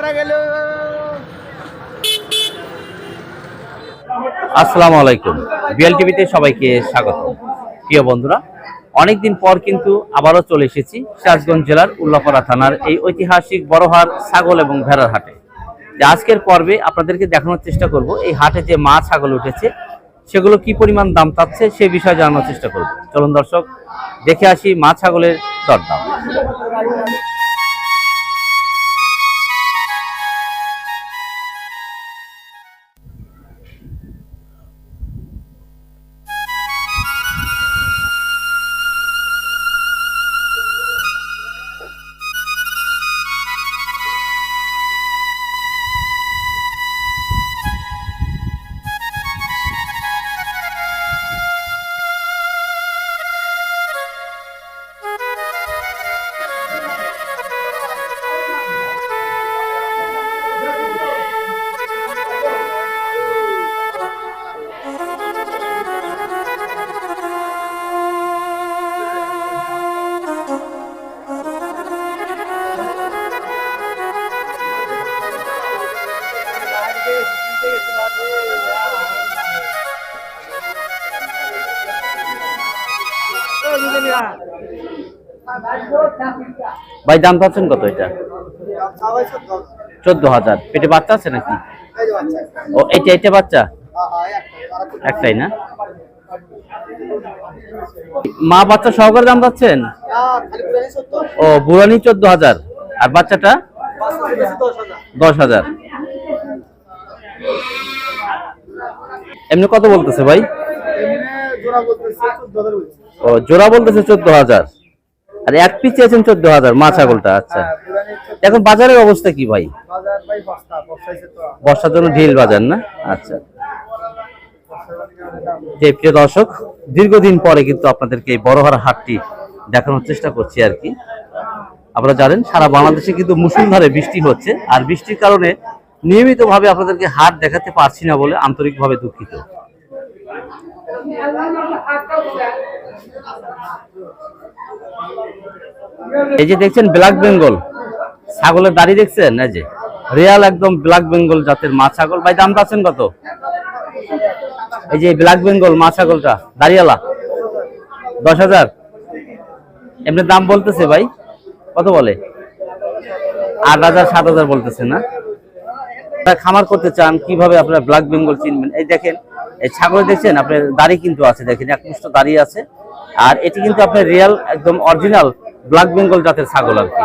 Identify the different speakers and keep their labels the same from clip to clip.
Speaker 1: পড়ে গেল।
Speaker 2: আসসালামু আলাইকুম। বিএল টিভিতে সবাইকে স্বাগত। প্রিয় বন্ধুরা, অনেকদিন পর কিন্তু আবারও চলে এসেছি সিরাজগঞ্জ জেলার উল্লাপাড়া থানার এই ঐতিহাসিক বড়হার ছাগল এবং ভেড়ার হাটে। আজকের পর্বে আপনাদেরকে দেখানোর চেষ্টা করব, এই হাটে যে মা ছাগল উঠেছে, সেগুলো কি পরিমাণ দাম পাচ্ছে সে বিষয়ে জানানোর চেষ্টা করব। চলুন দর্শক, দেখে আসি মা ছাগলের দরদাম। ভাই, দাম পাচ্ছেন কত এটা? চোদ্দ হাজার। পেটে বাচ্চা আছে নাকি? ও, এটা এটা বাচ্চা? একটাই না? মা বাচ্চা সহকারে দাম পাচ্ছেন? ও, বুড়ানি চোদ্দ হাজার। আর বাচ্চাটা? দশ হাজার। এমনি কত বলতেছে ভাই? ও জোড়া বলতেছে চোদ্দ হাজার। আর এক পিস চেয়েছেন চোদ্দ হাজার মা ছাগলটা আচ্ছা। এখন বাজারের অবস্থা কি ভাই? বর্ষার জন্য ঢিল বাজার না? আচ্ছা। যে প্রিয় দর্শক দীর্ঘদিন পরে কিন্তু আপনাদেরকে এই বড়হার হাটটি দেখানোর চেষ্টা করছি আর কি। আপনারা জানেন সারা বাংলাদেশে কিন্তু মুসুলধারে বৃষ্টি হচ্ছে আর বৃষ্টির কারণে নিয়মিতভাবে আপনাদেরকে হাট দেখাতে পারছি না বলে আন্তরিকভাবে দুঃখিত। এই যে দেখছেন ব্ল্যাক বেঙ্গল ছাগলের দাড়ি দেখছেন? এই যে রিয়াল একদম ব্ল্যাক বেঙ্গল জাতের মা ছাগল। ভাই, দাম পাচ্ছেন কত? এই যে ব্ল্যাক বেঙ্গল মা ছাগলটা, দাড়িওয়ালা। দশ হাজার। এমনি দাম বলতেছে ভাই, কত বলে? আট হাজার, সাত হাজার বলতেছে না? খামার করতে চান, কীভাবে আপনারা ব্ল্যাক বেঙ্গল চিনবেন? এই দেখেন এই ছাগল দেখছেন, আপনার দাড়ি কিন্তু আছে, দেখেন একমুষ্ট দাড়ি আছে। আর এটি কিন্তু আপনার রিয়াল একদম অরিজিনাল ব্ল্যাক বেঙ্গল জাতের ছাগল আর কি।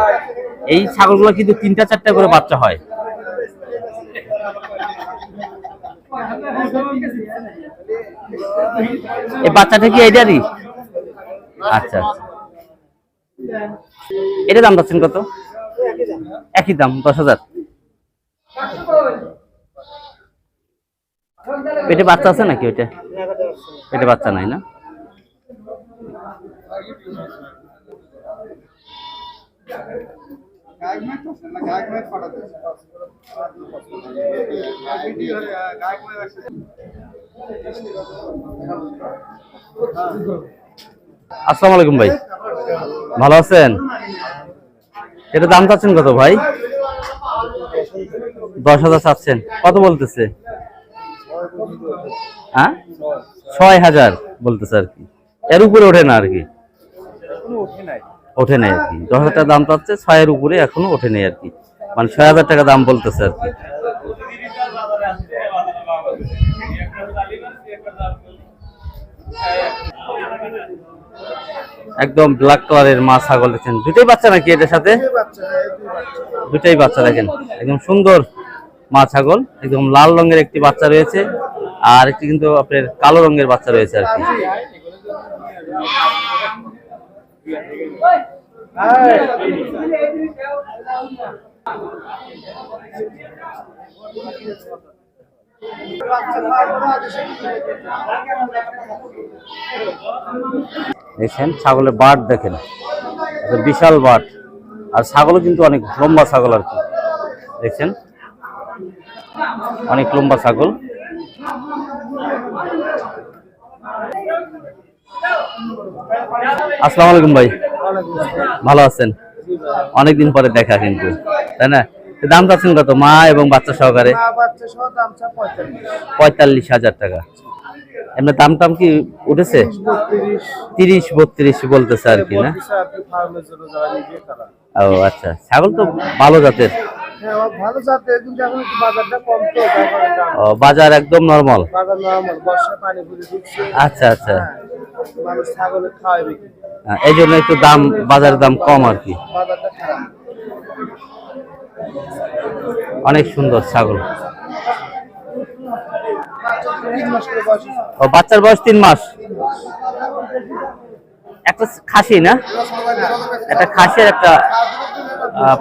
Speaker 2: এই ছাগলগুলো কিন্তু তিনটা, চারটা করে বাচ্চা হয়। এই বাচ্চাটা কি এইটারই আচ্ছা আচ্ছা। এটা দাম পাচ্ছেন কত? একই দাম, দশ হাজার। পেটে বাচ্চা আছে নাকি ওইটা? পেটে বাচ্চা নাই না? আসসালামু আলাইকুম ভাই। ভালো আছেন? এটা দাম চাচ্ছেন কত ভাই? দশ হাজার চাচ্ছেন। কত বলতেছে? হ্যাঁ? ছয় হাজার বলতেছে আর কি। এর উপরে ওঠে না আর কি। ওঠে নাই। আর কি। দশ হাজার টাকা দাম চাচ্ছে ছয়ের উপরে এখনও ওঠে নাই আর কি। মানে ছয় হাজার টাকা দাম বলতেছে আর কি। একদম ব্ল্যাক কালারের মা ছাগল দেখছেন। দুটোই বাচ্চা নাকি এটার সাথে? দুটাই বাচ্চা দেখেন। একদম সুন্দর মা ছাগল একদম লাল রঙের একটি বাচ্চা রয়েছে। আর একটি কিন্তু আপনার কালো রঙের বাচ্চা রয়েছে আর কি। দেখছেন ছাগলের বাট দেখেন। বিশাল বাট। আর ছাগলও কিন্তু অনেক লম্বা ছাগল আর কি। দেখছেন অনেক লম্বা ছাগল। আসসালামু আলাইকুম ভাই। ভালো আছেন? অনেকদিন পরে দেখা কিন্তু তাই না? দাম চাচ্ছেন কত? মা এবং বাচ্চা সহকারে?
Speaker 1: বাচ্চা সহ দাম চা পঁয়তাল্লিশ।
Speaker 2: হাজার টাকা। এমনি দাম টাম কি উঠেছে? তিরিশ বত্রিশ। বলতেছে আর কি না? ও আচ্ছা ছাগল তো ভালো জাতের।
Speaker 1: হ্যাঁ
Speaker 2: বাজার একদম নর্মাল
Speaker 1: বাজার নরমাল বর্ষায় পানি পুরি
Speaker 2: আচ্ছা আচ্ছা।
Speaker 1: হ্যাঁ, খাওয়াবে
Speaker 2: এই জন্য একটু দাম বাজারের দাম কম আর কি। অনেক সুন্দর ছাগল। বাচ্চার বয়স তিন মাস? একটা খাসি না? একটা খাসি আর একটা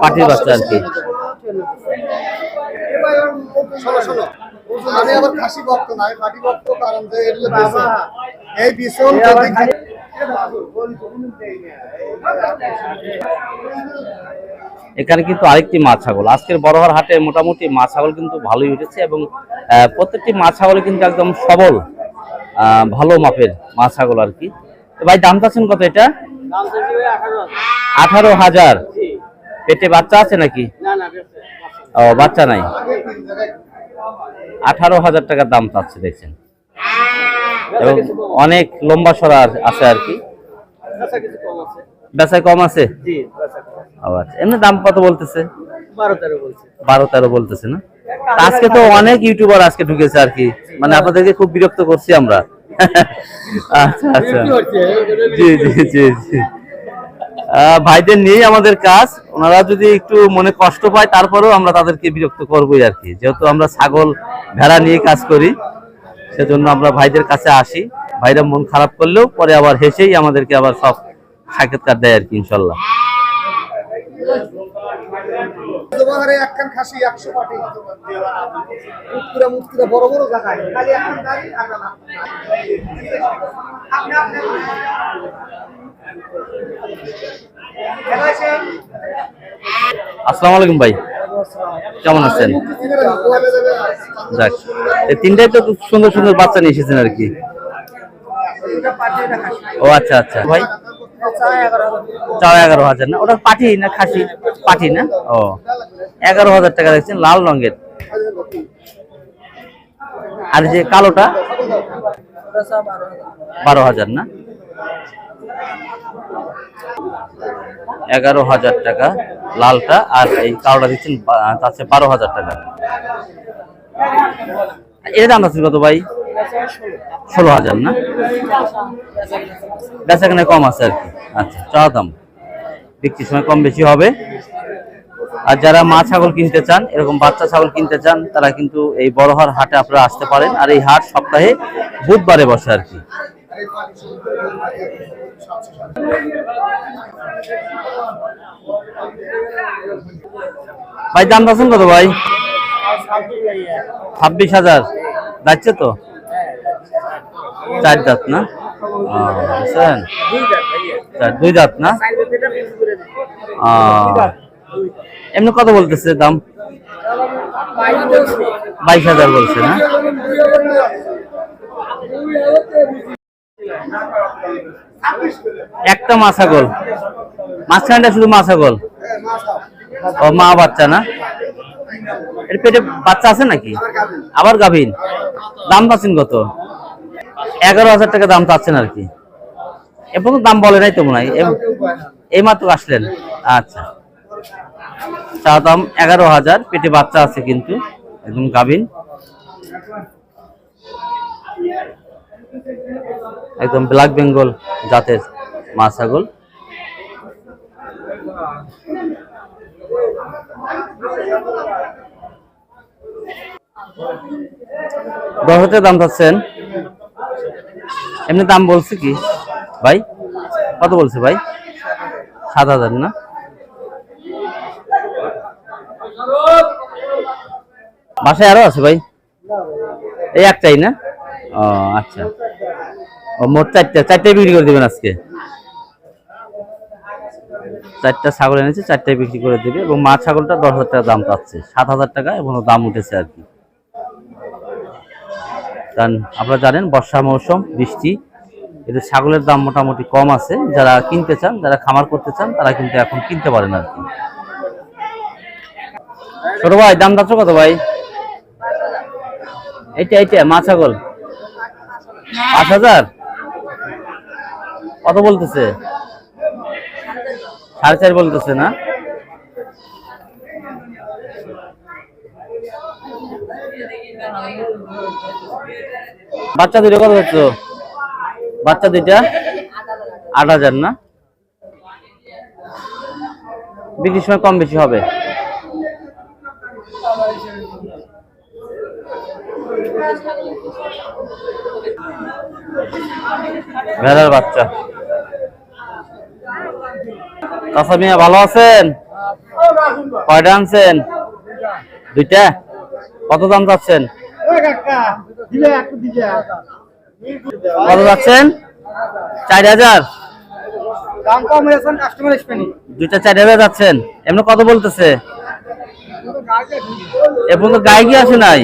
Speaker 2: পাটির বাচ্চা আর কি।
Speaker 3: আমি আবার খাসি ভক্ত না আমি ভক্ত কারণ যে এগুলো। এই যদি
Speaker 2: এখানে কিন্তু আরেকটি মা ছাগল। আজকের বড়হার হাটে মোটামুটি মা ছাগল কিন্তু ভালোই উঠেছে এবং প্রত্যেকটি মা ছাগল কিন্তু একদম সবল ভালো মাপের মা ছাগল আর কি। তো ভাই দাম চাচ্ছেন কত এটা? আঠারো হাজার। পেটে বাচ্চা আছে নাকি? ও, বাচ্চা নাই। আঠারো হাজার টাকার দাম চাচ্ছে, দেখছেন। এবং অনেক লম্বা সরা আছে আর কি। বেচায় কম আছে?
Speaker 1: আচ্ছা।
Speaker 2: এমনি দাম কত বলতেছে?
Speaker 1: বারো তেরো
Speaker 2: বলতেছে না? আজকে তো অনেক ইউটিউবার আজকে ঢুকেছে আর কি। মানে আপনাদেরকে খুব বিরক্ত করছি আমরা। আচ্ছা আচ্ছা। জি জি জি জি। ভাইদের নিয়েই আমাদের কাজ। ওনারা যদি একটু মনে কষ্ট পায়, তারপরেও আমরা তাদেরকে বিরক্ত করবোই আর কি। যেহেতু আমরা ছাগল ভেড়া নিয়ে কাজ করি, সেজন্য আমরা ভাইদের কাছে আসি। ভাইরা মন খারাপ করলেও পরে আবার হেসেই আমাদেরকে আবার সব সাক্ষাৎকার দেয় আর কি, ইনশাল্লাহ।
Speaker 3: ব্যবহারে একখান খাসি একশো পাটি মুতকুরা মুতকুরা বড় বড় জায়গায়। খালি না।
Speaker 2: আসসালামু আলাইকুম ভাই। কেমন আছেন? যাক এই তিনটাই তো খুব সুন্দর সুন্দর বাচ্চা নিয়ে এসেছেন আর কি। ও আচ্ছা আচ্ছা। ভাই চাও এগারো হাজার না? ওটা পাঠি না খাসি? পাঠি না? ও। এগারো হাজার টাকা দেখছেন লাল রঙের। আর যে কালোটা? বারো হাজার না? এগারো হাজার টাকা লালটা আর এই কালোটা দিচ্ছেন বা- বারো হাজার টাকা। এর দাম আছে কত ভাই? ষোলো হাজার না? বেচা কেনা কম আছে আর কি। আচ্ছা চাওয়া দাম। বিক্রির সময় কম বেশি হবে। আর যারা মা ছাগল কিনতে চান, এরকম বাচ্চা ছাগল কিনতে চান, তারা কিন্তু এই বড় বড়হার হাটে আপনারা আসতে পারেন। আর এই হাট সপ্তাহে বুধবারে বসে আর কি। ভাই, দাম আছেন কত ভাই? ছাব্বিশ হাজার। যাচ্ছে তো? চার দাঁত না? বুঝছেন দুই দাঁত না? এমনি কত বলতেছে দাম? বাইশ হাজার বলছে না? একটা মা ছাগল মাঝখানটা শুধু মা ছাগল ও, মা বাচ্চা না? এর পেটে বাচ্চা আছে নাকি? আবার গাভীন? দাম পাচ্ছেন কত? এগারো হাজার টাকা দাম চাচ্ছেন আর কি। এখন দাম বলে নাই তো মনে হয়। এম- এই মাত্র আসলেন। আচ্ছা। চা দাম এগারো হাজার। পেটে বাচ্চা আছে কিন্তু একদম গাভীন। একদম ব্ল্যাক বেঙ্গল জাতের মা ছাগল। দশ হাজার দাম চাচ্ছেন। এমনি দাম বলছে কি? ভাই? কত বলছে ভাই? সাত হাজার, না? বাসায় আরও আছে ভাই? এই একটাই, না? ও আচ্ছা। ও, মোট চারটা চারটাই বিক্রি করে দেবেন আজকে? চারটা ছাগল এনেছে চারটায় বিক্রি করে দেবে, এবং মা ছাগলটা দশ হাজার টাকা দাম পাচ্ছে। সাত হাজার টাকা এবং দাম উঠেছে আর কি। কারণ আপনারা জানেন, বর্ষা মৌসুম, বৃষ্টি, এদের ছাগলের দাম মোটামুটি কম আছে। যারা কিনতে চান, যারা খামার করতে চান, তারা কিন্তু এখন কিনতে পারেন আর কি। ছোট ভাই, দাম যাচ্ছ কত ভাই? এইটা এইটা, মা ছাগল। পাঁচ হাজার? কত বলতেছে? সাড়ে চার বলতেছে না? বাচ্চা দুইটা কত হচ্ছে? বাচ্চা দুইটা? আট হাজার না? বিক্রির সময় কম বেশি হবে। ভেড়ার বাচ্চা। চাষা মিয়া, ভালো আছেন? কয়টা আনছেন? দুইটা? কত দাম চাচ্ছেন? কত যাচ্ছেন? চার হাজার? দুইটা চার হাজার যাচ্ছেন। এমনি কত বলতেছে? এ পর্যন্ত গায়ে কি আসে নাই?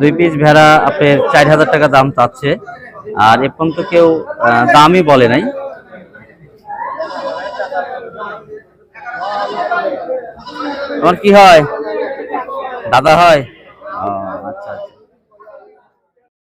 Speaker 2: দুই পিস ভেড়া আপনার চার হাজার টাকা দাম চাচ্ছে। আর এ পর্যন্ত কেউ দামই বলে নাই। তোমার কি হয়? দাদা হয়? আচ্ছা আচ্ছা।